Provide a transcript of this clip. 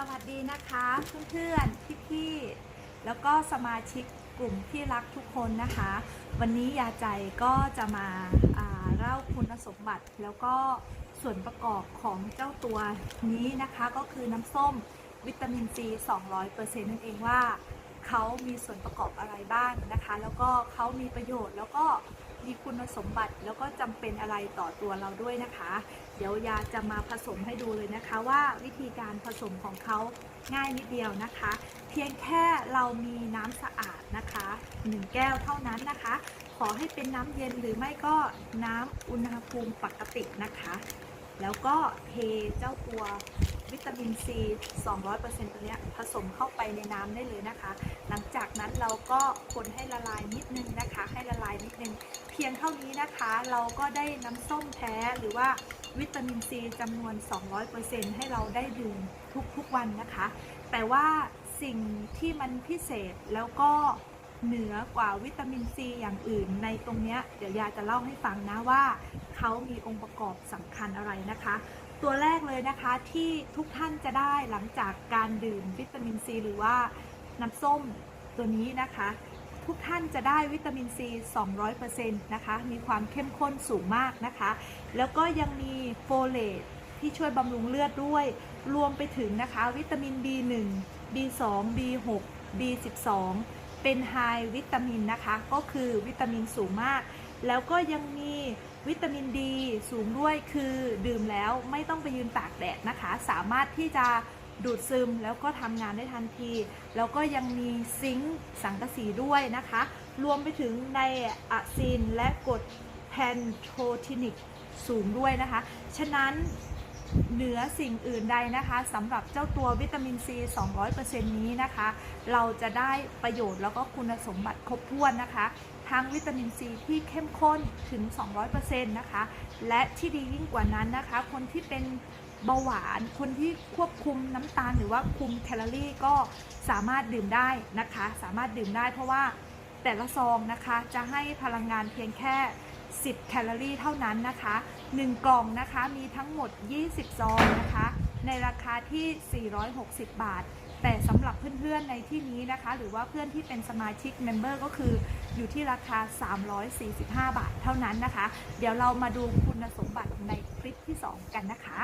สวัสดีนะคะเพื่อนๆพี่ๆแล้วก็สมาชิกกลุ่มที่รักทุกคนนะคะ วันนี้ยาใจก็จะมาาเล่าคุณสมบัติแล้วก็ส่วนประกอบของเจ้าตัวนี้นะคะ ก็คือน้ำส้มวิตามินซี 200%นั่นเองว่าเขามีส่วนประกอบอะไรบ้างนะคะ แล้วก็เขามีประโยชน์แล้วก็ มีคุณสมบัติแล้วก็จำเป็นอะไรต่อตัวเราด้วยนะคะ เดี๋ยวยาจะมาผสมให้ดูเลยนะคะ ว่าวิธีการผสมของเขาง่ายนิดเดียวนะคะ เพียงแค่เรามีน้ำสะอาดนะคะ1แก้วเท่านั้นนะคะ ขอให้เป็นน้ำเย็นหรือไม่ก็น้ำอุณหภูมิปกตินะคะ แล้วก็เทเจ้าตัววิตามินซี 200%ตัวเนี้ผสมเข้าไปในน้ำได้เลยนะคะ หลังจากนั้นเราก็คนให้ละลายนิดนึงนะคะ ให้ละลาย พียงเท่านี้นะคะ เราก็ได้น้ำส้มแท้หรือว่าวิตามินซีจำนวน 200%ให้เราได้ดื่มทุกๆวันนะคะ แต่ว่าสิ่งที่มันพิเศษแล้วก็เหนือกว่าวิตามินซีอย่างอื่น ในตรงเนี้ยเดี๋ยวยาจะเล่าให้ฟังนะว่าเขามีองค์ประกอบสำคัญอะไรนะคะ ตัวแรกเลยนะคะที่ทุกท่านจะได้หลังจากการดื่มวิตามินซีหรือว่าน้ำส้มตัวนี้นะคะ ทุกท่านจะได้วิตามินซี 200%นะคะ มีความเข้มข้นสูงมากนะคะ แล้วก็ยังมีโฟเลตที่ช่วยบำรุงเลือดด้วย รวมไปถึงนะคะ วิตามิน B1 B2 B6 B12 เป็นไฮวิตามินนะคะ ก็คือวิตามินสูงมาก แล้วก็ยังมีวิตามินดีสูงด้วยคือดื่มแล้วไม่ต้องไปยืนตากแดดนะคะ สามารถที่จะ ดูดซึมแล้วก็ทำงานได้ทันที แล้วก็ยังมีซิงค์สังกะสีด้วยนะคะ รวมไปถึงในอะซินและกรดแพนโททินิกสูงด้วยนะคะ ฉะนั้นเหนือสิ่งอื่นใดนะคะสำหรับเจ้าตัววิตามินซี 200%นี้นะคะ เราจะได้ประโยชน์แล้วก็คุณสมบัติครบถ้วนนะคะ ทั้งวิตามินซีที่เข้มข้นถึง 200%นะคะ และที่ดียิ่งกว่านั้นนะคะ คนที่เป็น เบาหวานคนที่ควบคุมน้ำตาลหรือว่าคุมแคลอรี่ก็สามารถดื่มได้นะคะ สามารถดื่มได้เพราะว่าแต่ละซองนะคะจะให้พลังงานเพียงแค่ 10 แคลอรี่เท่านั้นนะคะ 1 กล่องนะคะมีทั้งหมด 20 ซองนะคะ ในราคาที่ 460 บาท แต่สำหรับเพื่อนๆในที่นี้นะคะ หรือว่าเพื่อนที่เป็นสมาชิกเมมเบอร์ก็คืออยู่ที่ราคา 345 บาทเท่านั้นนะคะ เดี๋ยวเรามาดูคุณสมบัติในคลิปที่ 2 กันนะคะ